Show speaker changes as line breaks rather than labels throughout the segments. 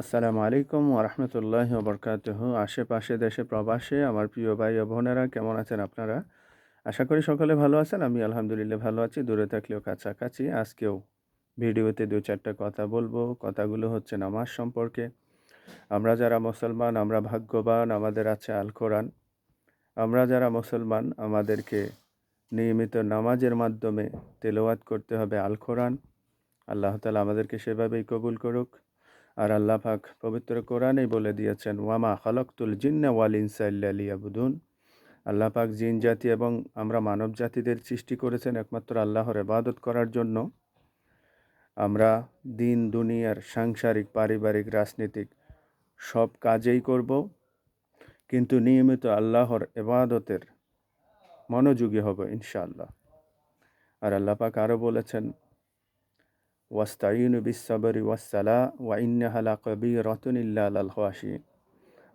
আসসালামু আলাইকুম ওরহমতুল্লাহ বরকাতহ। আশেপাশে দেশে প্রবাসে আমার প্রিয় ভাই ও বোনেরা, কেমন আছেন আপনারা? আশা করি সকলে ভালো আছেন, আমি আলহামদুলিল্লাহ ভালো আছি, দূরে থাকলেও কাছাকাছি। আজকেও ভিডিওতে দু চারটা কথা বলব। কথাগুলো হচ্ছে নামাজ সম্পর্কে। আমরা যারা মুসলমান, আমরা ভাগ্যবান, আমাদের আছে আল কোরআন আমরা যারা মুসলমান, আমাদেরকে নিয়মিত নামাজের মাধ্যমে তেলাওয়াত করতে হবে আল কোরআন আল্লাহ তালা আমাদেরকে সেভাবেই কবুল করুক। আর আল্লাহ পাক পবিত্র কোরআনেই বলে দিয়েছেন, ওয়ামা খালকতুল জিন্না ওয়াল ইনসা ইল্লা লিয়াবুদুন। আল্লাহ পাক জিন জাতি এবং আমরা মানব জাতিদের সৃষ্টি করেছেন একমাত্র আল্লাহর ইবাদত করার জন্য। আমরা দিন, দুনিয়ার সাংসারিক, পারিবারিক, রাজনীতিক সব কাজেই করব, কিন্তু নিয়মিত আল্লাহর এবাদতের মনোযোগী হব ইনশাআল্লাহ। আর আল্লাহ পাক আরও বলেছেন ওয়াস্তাইনু বিসাবরি ওয়াসালা ওয়া ইন্নাহালা কবি রতনিল্লা আল হাসি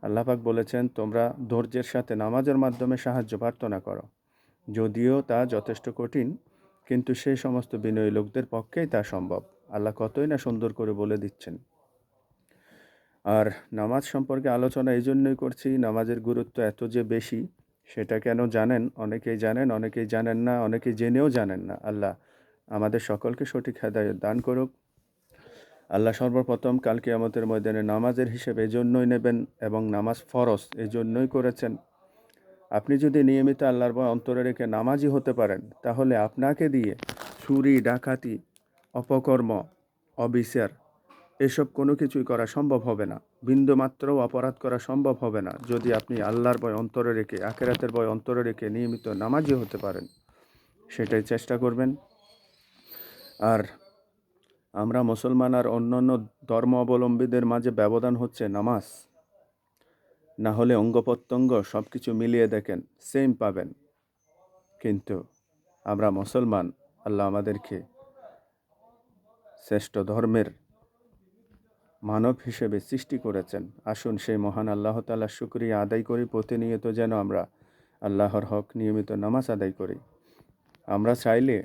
আল্লাপাক বলেছেন, তোমরা ধৈর্যের সাথে নামাজের মাধ্যমে সাহায্য প্রার্থনা করো। যদিও তা যথেষ্ট কঠিন, কিন্তু সেই সমস্ত বিনয়ী লোকদের পক্ষেই তা সম্ভব। আল্লাহ কতই না সুন্দর করে বলে দিচ্ছেন। আর নামাজ সম্পর্কে আলোচনা এই জন্যই করছি, নামাজের গুরুত্ব এত যে বেশি, সেটা কেন জানেন? অনেকেই জানেন অনেকেই জানেন না, অনেকেই জেনেও জানেন না। আল্লাহ আমাদের সকলকে সঠিক হেদায়ত দান করুক। আল্লাহ সর্বপ্রথম কালকে আমাদের ময়দানে নামাজের হিসেবে এজন্যই নেবেন এবং নামাজ এই জন্যই করেছেন। আপনি যদি নিয়মিত আল্লাহর ভয় অন্তরে রেখে নামাজি হতে পারেন, তাহলে আপনাকে দিয়ে চুরি, ডাকাতি, অপকর্ম, অবিচার এসব কোনো কিছুই করা সম্ভব হবে না। বিন্দুমাত্রও অপরাধ করা সম্ভব হবে না যদি আপনি আল্লাহর বয় অন্তরে রেখে, আখেরাতের বয় অন্তরে রেখে নিয়মিত নামাজি হতে পারেন। সেটাই চেষ্টা করবেন। আর আমরা মুসলমান আর অন্যান্য ধর্ম অবলম্বীদের মাঝে ব্যবধান হচ্ছে নামাজ। না হলে অঙ্গ প্রত্যঙ্গ সব কিছু মিলিয়ে দেখেন সেম পাবেন। কিন্তু আমরা মুসলমান, আল্লাহ আমাদেরকে শ্রেষ্ঠ ধর্মের মানব হিসেবে সৃষ্টি করেছেন। আসুন সেই মহান আল্লাহ তালা শুক্রিয়া আদায় করি, প্রতিনিয়ত যেন আমরা আল্লাহর হক নিয়মিত নামাজ আদায় করি। আমরা চাইলে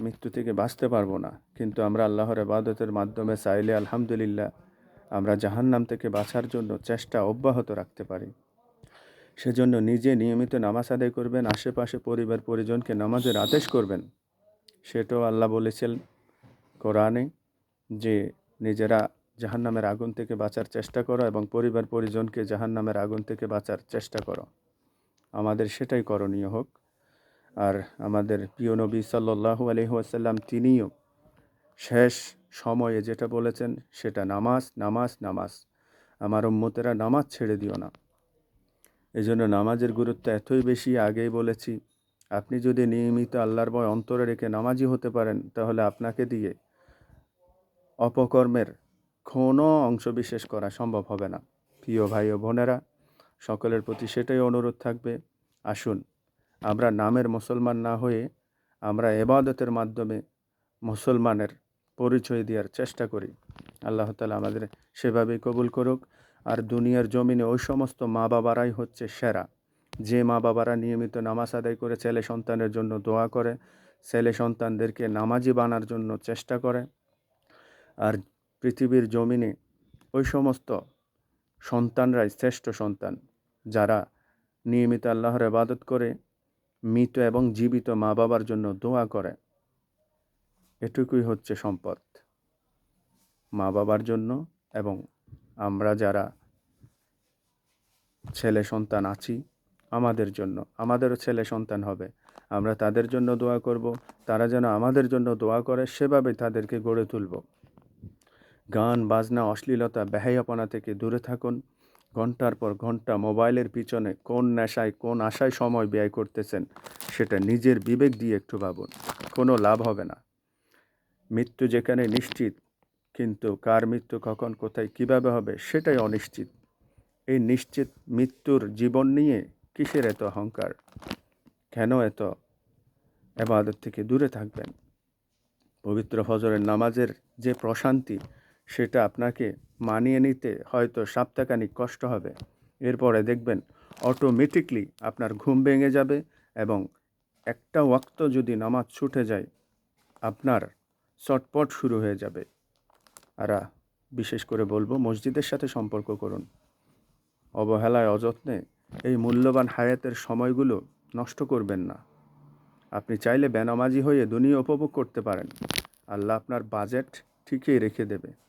মৃত্যু থেকে বাঁচতে পারব না। কিন্তু আমরা আল্লাহর আবাদতের মাধ্যমে চাইলে আলহামদুলিল্লাহ আমরা জাহান্নাম থেকে বাঁচার জন্য চেষ্টা অব্যাহত রাখতে পারি। সেজন্য নিজে নিয়মিত নামাজ আদায় করবেন, আশেপাশে পরিবার পরিজনকে নামাজের আদেশ করবেন। সেটাও আল্লাহ বলেছেন কোরআনে যে নিজেরা জাহান্নামের আগুন থেকে বাঁচার চেষ্টা করো এবং পরিবার পরিজনকে জাহান্নামের আগুন থেকে বাঁচার চেষ্টা করো। আমাদের সেটাই করণীয় হোক। আর আমাদের প্রিয় নবী সাল্লাহু আলহিহাসাল্লাম তিনিও শেষ সময়ে যেটা বলেছেন সেটা নামাজ নামাজ নামাজ। আমার উম্মতেরা নামাজ ছেড়ে দিও না। এই জন্য নামাজের গুরুত্ব এতই বেশি আগেই বলেছি, আপনি যদি নিয়মিত আল্লাহর বয় অন্তরে রেখে নামাজি হতে পারেন, তাহলে আপনাকে দিয়ে অপকর্মের কোনো অংশ বিশেষ করা সম্ভব হবে না। প্রিয় ভাই ও বোনেরা, সকলের প্রতি সেটাই অনুরোধ থাকবে। আসুন আমরা নামের মুসলমান না হয়ে আমরা এবাদতের মাধ্যমে মুসলমানের পরিচয় দেওয়ার চেষ্টা করি। আল্লাহ তালা আমাদের সেভাবেই কবুল করুক। আর দুনিয়ার জমিনে ওই সমস্ত মা বাবারাই হচ্ছে সেরা। যে মা বাবারা নিয়মিত নামাজ আদায় করে ছেলে সন্তানের জন্য দোয়া করে, ছেলে সন্তানদেরকে নামাজি বানার জন্য চেষ্টা করে। আর পৃথিবীর জমিনে ওই সমস্ত সন্তানরাই শ্রেষ্ঠ সন্তান। যারা নিয়মিত আল্লাহর আবাদত করে মৃত এবং জীবিত মা বাবার জন্য দোয়া করে। এটুকুই হচ্ছে সম্পদ। মা বাবার জন্য এবং আমরা যারা ছেলে সন্তান আছি, আমাদের জন্য। আমাদেরও ছেলে সন্তান হবে। আমরা তাদের জন্য দোয়া করব। তারা যেন আমাদের জন্য দোয়া করে, সেভাবে তাদেরকে গড়ে তুলব। গান, বাজনা, অশ্লীলতা বেহাইয়াপনা থেকে দূরে থাকুন। ঘণ্টার পর ঘণ্টা মোবাইলের পিছনে কোন নেশায়, কোন আশায় সময় ব্যয় করতেছেন, সেটা নিজের বিবেক দিয়ে একটু ভাবুন। কোনো লাভ হবে না। মৃত্যু যেখানে নিশ্চিত, কিন্তু কার মৃত্যু, কখন, কোথায়, কীভাবে হবে, সেটাই অনিশ্চিত। এই নিশ্চিত মৃত্যুর জীবন নিয়ে কিসের এত অহংকার? কেন এত এবাদত থেকে দূরে থাকবেন? পবিত্র ফজরের নামাজের যে প্রশান্তি, সেটা আপনাকে মানিয়ে নিতে হয়তো সপ্তাহখানিক কষ্ট হবে। এরপরে দেখবেন অটোমেটিকলি আপনার ঘুম ভেঙে যাবে এবং একটা ওয়াক্ত যদি নামাজ ছুটে যায়, আপনার চটপট শুরু হয়ে যাবে। আর বিশেষ করে বলব মসজিদের সাথে সম্পর্ক করুন। অবহেলায়, অযত্নে এই মূল্যবান হায়াতের সময়গুলো নষ্ট করবেন না। আপনি চাইলে বেনামাজি হয়ে দুনিয়া উপভোগ করতে পারেন। আল্লাহ আপনার বাজেট ঠিকই রেখে দেবে।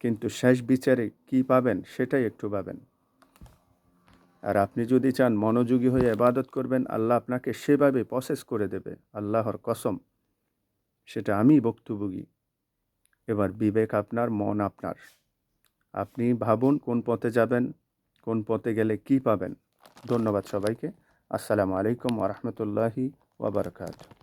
কিন্তু শেষ বিচারে কি পাবেন সেটাই একটু পাবেন আর আপনি যদি চান মনোযোগী হয়ে ইবাদত করবেন, আল্লাহ আপনাকে সেভাবে প্রসেস করে দেবে। আল্লাহর কসম, সেটা আমি ভুক্তভোগী। এবার বিবেক আপনার, মন আপনার। আপনি ভাবুন কোন পথে যাবেন, কোন পথে গেলে কি পাবেন। ধন্যবাদ সবাইকে। আসসালামু আলাইকুম ওরহমতুল্লাহি ওবরকাত